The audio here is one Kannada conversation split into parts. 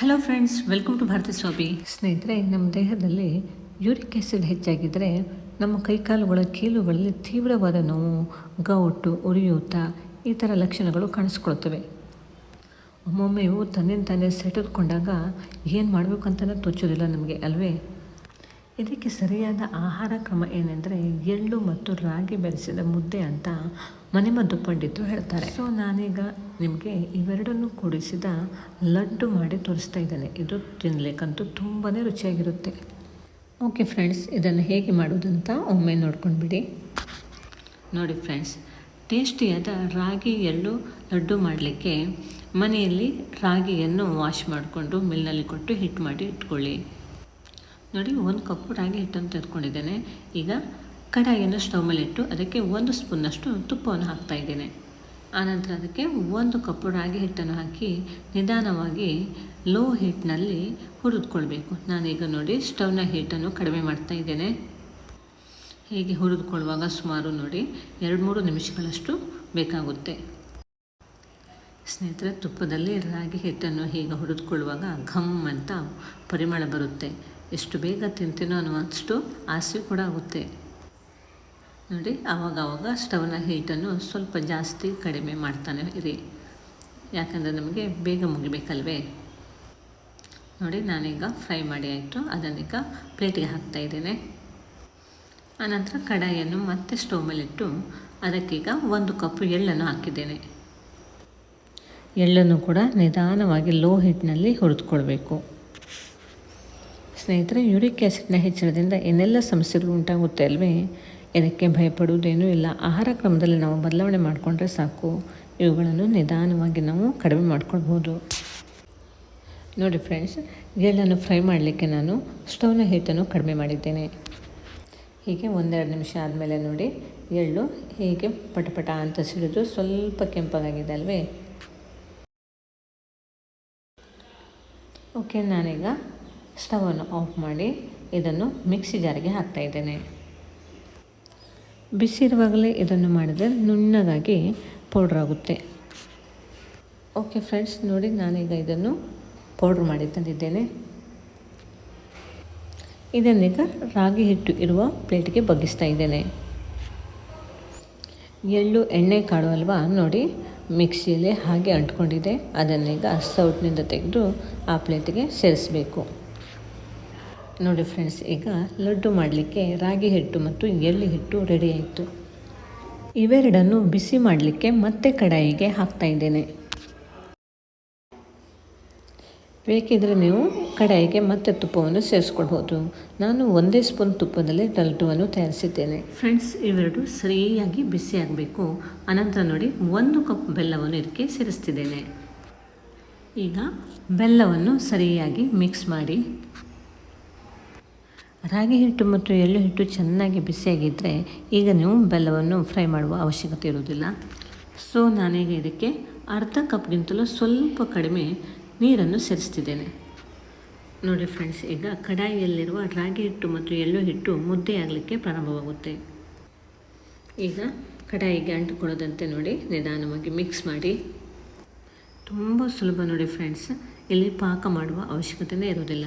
Hello friends welcome to Bharathi Swamy ಸ್ನೇಹಿತರೆ, ನಮ್ಮ ದೇಹದಲ್ಲಿ ಯೂರಿಕ್ ಆ್ಯಸಿಡ್ ಹೆಚ್ಚಾಗಿದ್ದರೆ ನಮ್ಮ ಕೈಕಾಲುಗಳ ಕೀಲುಗಳಲ್ಲಿ ತೀವ್ರವಾದ ನೋವು, ಗೌಟು, ಉರಿಯೂತ ಈ ಥರ ಲಕ್ಷಣಗಳು ಕಾಣಿಸ್ಕೊಳ್ತವೆ. ಒಮ್ಮೊಮ್ಮೆ ಇವು ತನ್ನಿಂದ ತಾನೇ ಸೆಟಲ್ಕೊಂಡಾಗ ಏನು ಮಾಡಬೇಕು ಅಂತಲೇ ತೋಚೋದಿಲ್ಲ ನಮಗೆ, ಅಲ್ವೇ? ಇದಕ್ಕೆ ಸರಿಯಾದ ಆಹಾರ ಕ್ರಮ ಏನೆಂದರೆ ಎಳ್ಳು ಮತ್ತು ರಾಗಿ ಬೆರೆಸಿದ ಮುದ್ದೆ ಅಂತ ಮನೆಮದ್ದು ಪಂಡಿತರು ಹೇಳ್ತಾರೆ. ಸೊ ನಾನೀಗ ನಿಮಗೆ ಇವೆರಡನ್ನು ಕೂಡಿಸಿದ ಲಡ್ಡು ಮಾಡಿ ತೋರಿಸ್ತಾ ಇದ್ದೇನೆ. ಇದು ತಿನ್ನಲಿಕ್ಕಂತೂ ತುಂಬಾ ರುಚಿಯಾಗಿರುತ್ತೆ. ಓಕೆ ಫ್ರೆಂಡ್ಸ್ ಇದನ್ನು ಹೇಗೆ ಮಾಡೋದಂತ ಒಮ್ಮೆ ನೋಡ್ಕೊಂಡ್ಬಿಡಿ. ನೋಡಿ ಫ್ರೆಂಡ್ಸ್ ಟೇಸ್ಟಿಯಾದ ರಾಗಿ, ಎಳ್ಳು, ಲಡ್ಡು ಮಾಡಲಿಕ್ಕೆ ಮನೆಯಲ್ಲಿ ರಾಗಿಯನ್ನು ವಾಶ್ ಮಾಡಿಕೊಂಡು ಮಿಲ್ನಲ್ಲಿ ಕೊಟ್ಟು ಹಿಟ್ಟು ಮಾಡಿ ಇಟ್ಕೊಳ್ಳಿ. ನೋಡಿ, ಒಂದು ಕಪ್ಪು ರಾಗಿ ಹಿಟ್ಟನ್ನು ತೆಗೆದುಕೊಂಡಿದ್ದೇನೆ ಈಗ ಕಡಾಯಿಯನ್ನು ಸ್ಟವ್ ಮೇಲೆ ಇಟ್ಟು ಅದಕ್ಕೆ ಒಂದು ಸ್ಪೂನಷ್ಟು ತುಪ್ಪವನ್ನು ಹಾಕ್ತಾ ಇದ್ದೇನೆ. ಆನಂತರ ಅದಕ್ಕೆ ಒಂದು ಕಪ್ಪು ರಾಗಿ ಹಿಟ್ಟನ್ನು ಹಾಕಿ ನಿಧಾನವಾಗಿ ಲೋ ಹೀಟ್ನಲ್ಲಿ ಹುರಿದುಕೊಳ್ಬೇಕು. ನಾನೀಗ ನೋಡಿ ಸ್ಟವ್ನ ಹೀಟನ್ನು ಕಡಿಮೆ ಮಾಡ್ತಾ ಇದ್ದೇನೆ. ಹೀಗೆ ಹುರಿದುಕೊಳ್ಳುವಾಗ ಸುಮಾರು ನೋಡಿ ಎರಡು ಮೂರು ನಿಮಿಷಗಳಷ್ಟು ಬೇಕಾಗುತ್ತೆ. ಸ್ನೇಹಿತರೆ, ತುಪ್ಪದಲ್ಲಿ ರಾಗಿ ಹಿಟ್ಟನ್ನು ಹೀಗೆ ಹುರಿದುಕೊಳ್ಳುವಾಗ ಘಮ್ ಅಂತ ಪರಿಮಳ ಬರುತ್ತೆ. ಎಷ್ಟು ಬೇಗ ತಿಂತೀನೋ ಅನ್ನುವಷ್ಟು ಆಸೆ ಕೂಡ ಆಗುತ್ತೆ. ನೋಡಿ ಆವಾಗ ಆವಾಗ ಸ್ಟವ್ನ, ಹೀಟನ್ನು ಸ್ವಲ್ಪ ಜಾಸ್ತಿ ಕಡಿಮೆ ಮಾಡ್ತಾನೆ ಇರಿ. ಯಾಕಂದರೆ ನಮಗೆ ಬೇಗ ಮುಗಿಬೇಕಲ್ವೇ? ನೋಡಿ, ನಾನೀಗ ಫ್ರೈ ಮಾಡಿ ಆಯಿತು. ಅದನ್ನೀಗ ಪ್ಲೇಟಿಗೆ ಹಾಕ್ತಾಯಿದ್ದೇನೆ ಆನಂತರ ಕಡಾಯಿಯನ್ನು ಮತ್ತೆ ಸ್ಟವ್ ಮೇಲಿಟ್ಟು ಅದಕ್ಕೀಗ ಒಂದು ಕಪ್ ಎಳ್ಳನ್ನು ಹಾಕಿದ್ದೇನೆ. ಎಳ್ಳನ್ನು ಕೂಡ ನಿಧಾನವಾಗಿ ಲೋ ಹಿಟ್ಟಿನಲ್ಲಿ ಹುರಿದುಕೊಳ್ಬೇಕು. ಸ್ನೇಹಿತರೆ, ಯೂರಿಕ್ ಆ್ಯಸಿಡ್ನ ಹೆಚ್ಚಳದಿಂದ ಏನೆಲ್ಲ ಸಮಸ್ಯೆಗಳು ಉಂಟಾಗುತ್ತೆ ಅಲ್ವೇ? ಇದಕ್ಕೆ ಭಯಪಡುವುದೇನೂ ಇಲ್ಲ. ಆಹಾರ ಕ್ರಮದಲ್ಲಿ ನಾವು ಬದಲಾವಣೆ ಮಾಡಿಕೊಂಡ್ರೆ ಸಾಕು. ಇವುಗಳನ್ನು ನಿಧಾನವಾಗಿ ನಾವು ಕಡಿಮೆ ಮಾಡ್ಕೊಳ್ಬೋದು. ನೋಡಿ ಫ್ರೆಂಡ್ಸ್ ಎಳ್ಳನ್ನು ಫ್ರೈ ಮಾಡಲಿಕ್ಕೆ ನಾನು ಸ್ಟೌನ ಹೀಟನ್ನು ಕಡಿಮೆ ಮಾಡಿದ್ದೇನೆ. ಹೀಗೆ ಒಂದೆರಡು ನಿಮಿಷ ಆದಮೇಲೆ ನೋಡಿ, ಎಳ್ಳು ಹೀಗೆ ಪಟಪಟ ಅಂತ ಸಿಡಿದು ಸ್ವಲ್ಪ ಕೆಂಪಾಗಿದೆ ಅಲ್ವೇ? ಓಕೆ, ನಾನೀಗ ಸ್ಟವನ್ನು ಆಫ್ ಮಾಡಿ ಇದನ್ನು ಮಿಕ್ಸಿ ಜಾರಿಗೆ ಹಾಕ್ತಾ ಇದ್ದೇನೆ. ಬಿಸಿ ಇರುವಾಗಲೇ ಇದನ್ನು ಮಾಡಿದರೆ ನುಣ್ಣಗಾಗಿ ಪೌಡ್ರ್ ಆಗುತ್ತೆ. ಓಕೆ ಫ್ರೆಂಡ್ಸ್ ನೋಡಿ ನಾನೀಗ ಇದನ್ನು ಪೌಡ್ರ್ ಮಾಡಿ ತಂದಿದ್ದೇನೆ. ಇದನ್ನೀಗ ರಾಗಿ ಹಿಟ್ಟು ಇರುವ ಪ್ಲೇಟ್ಗೆ ಬಗ್ಗಿಸ್ತಾ ಇದ್ದೇನೆ. ಎಳ್ಳು, ಎಣ್ಣೆ, ಕಾಳು ಅಲ್ವಾ ನೋಡಿ ಮಿಕ್ಸಿಯಲ್ಲಿ ಹಾಗೆ ಅಂಟ್ಕೊಂಡಿದೆ. ಅದನ್ನೀಗ ಸೌಟ್ನಿಂದ ತೆಗೆದು ಆ ಪ್ಲೇಟಿಗೆ ಸೇರಿಸಬೇಕು. ನೋಡಿ ಫ್ರೆಂಡ್ಸ್ ಈಗ ಲಡ್ಡು ಮಾಡಲಿಕ್ಕೆ ರಾಗಿ ಹಿಟ್ಟು ಮತ್ತು ಎಳ್ಳಿ ಹಿಟ್ಟು ರೆಡಿ ಆಯಿತು. ಇವೆರಡನ್ನು ಬಿಸಿ ಮಾಡಲಿಕ್ಕೆ ಮತ್ತೆ ಕಡಾಯಿಗೆ ಹಾಕ್ತಾ ಇದ್ದೇನೆ. ಬೇಕಿದ್ರೆ ನೀವು ಕಡಾಯಿಗೆ ಮತ್ತೆ ತುಪ್ಪವನ್ನು ಸೇರಿಸ್ಕೊಳ್ಬೋದು ನಾನು ಒಂದೇ ಸ್ಪೂನ್ ತುಪ್ಪದಲ್ಲಿ ಲಡ್ಡುವನ್ನು ತಯಾರಿಸಿದ್ದೇನೆ. ಫ್ರೆಂಡ್ಸ್ ಇವೆರಡು ಸರಿಯಾಗಿ ಬಿಸಿ ಆಗಬೇಕು. ಅನಂತರ ನೋಡಿ ಒಂದು ಕಪ್ ಬೆಲ್ಲವನ್ನು ಇದಕ್ಕೆ ಸೇರಿಸ್ತಿದ್ದೇನೆ. ಈಗ ಬೆಲ್ಲವನ್ನು ಸರಿಯಾಗಿ ಮಿಕ್ಸ್ ಮಾಡಿ. ರಾಗಿ ಹಿಟ್ಟು ಮತ್ತು ಎಳ್ಳು ಹಿಟ್ಟು ಚೆನ್ನಾಗಿ ಬಿಸಿಯಾಗಿದ್ದರೆ ಈಗ ನೀವು ಬೆಲ್ಲವನ್ನು ಫ್ರೈ ಮಾಡುವ ಅವಶ್ಯಕತೆ ಇರುವುದಿಲ್ಲ. ಸೊ ನಾನೀಗ ಇದಕ್ಕೆ ಅರ್ಧ ಕಪ್ಗಿಂತಲೂ ಸ್ವಲ್ಪ ಕಡಿಮೆ ನೀರನ್ನು ಸೇರಿಸ್ತಿದ್ದೇನೆ. ನೋಡಿ ಫ್ರೆಂಡ್ಸ್ ಈಗ ಕಡಾಯಿಯಲ್ಲಿರುವ ರಾಗಿ ಹಿಟ್ಟು ಮತ್ತು ಎಳ್ಳು ಹಿಟ್ಟು ಮುದ್ದೆ ಆಗಲಿಕ್ಕೆ ಪ್ರಾರಂಭವಾಗುತ್ತೆ. ಈಗ ಕಡಾಯಿಗೆ ಅಂಟುಕೊಳ್ಳೋದಂತೆ ನೋಡಿ, ನಿಧಾನವಾಗಿ ಮಿಕ್ಸ್ ಮಾಡಿ. ತುಂಬ ಸುಲಭ ನೋಡಿ ಫ್ರೆಂಡ್ಸ್ ಇಲ್ಲಿ ಪಾಕ ಮಾಡುವ ಅವಶ್ಯಕತೆಯೇ ಇರೋದಿಲ್ಲ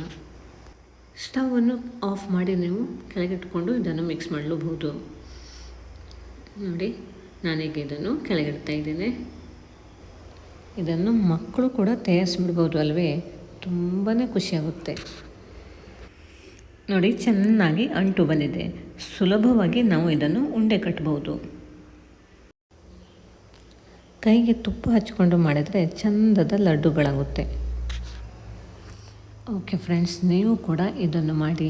ಸ್ಟವನ್ನು ಆಫ್ ಮಾಡಿ ನೀವು ಕೆಳಗಿಟ್ಕೊಂಡು ಇದನ್ನು ಮಿಕ್ಸ್ ಮಾಡಲೂಬಹುದು. ನೋಡಿ, ನಾನೀಗ ಇದನ್ನು ಕೆಳಗಿಡ್ತಾ ಇದ್ದೇನೆ. ಇದನ್ನು ಮಕ್ಕಳು ಕೂಡ ತಯಾರಿಸಿಬಿಡ್ಬೋದು ಅಲ್ವೇ? ತುಂಬಾ ಖುಷಿಯಾಗುತ್ತೆ. ನೋಡಿ, ಚೆನ್ನಾಗಿ ಅಂಟು ಬಂದಿದೆ. ಸುಲಭವಾಗಿ ನಾವು ಇದನ್ನು ಉಂಡೆ ಕಟ್ಬೋದು ಕೈಗೆ ತುಪ್ಪ ಹಚ್ಕೊಂಡು ಮಾಡಿದರೆ ಚಂದದ ಲಡ್ಡುಗಳಾಗುತ್ತೆ. ಓಕೆ ಫ್ರೆಂಡ್ಸ್ ನೀವು ಕೂಡ ಇದನ್ನು ಮಾಡಿ,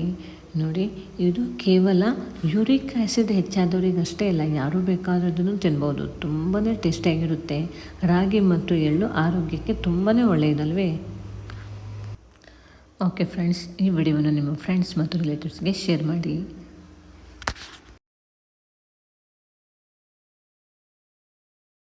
ನೋಡಿ, ಇದು ಕೇವಲ ಯೂರಿಕ್ ಆ್ಯಸಿಡ್ ಹೆಚ್ಚಾದವರಿಗಷ್ಟೇ ಇಲ್ಲ ಯಾರು ಬೇಕಾದರೂ ಇದನ್ನು ತಿನ್ಬೋದು ತುಂಬಾ ಟೇಸ್ಟಿಯಾಗಿರುತ್ತೆ ರಾಗಿ ಮತ್ತು ಎಳ್ಳು ಆರೋಗ್ಯಕ್ಕೆ ತುಂಬಾ ಒಳ್ಳೆಯದಲ್ವೇ? ಓಕೆ ಫ್ರೆಂಡ್ಸ್ ಈ ವಿಡಿಯೋವನ್ನು ನಿಮ್ಮ ಫ್ರೆಂಡ್ಸ್ ಮತ್ತು ರಿಲೇಟಿವ್ಸ್ಗೆ ಶೇರ್ ಮಾಡಿ.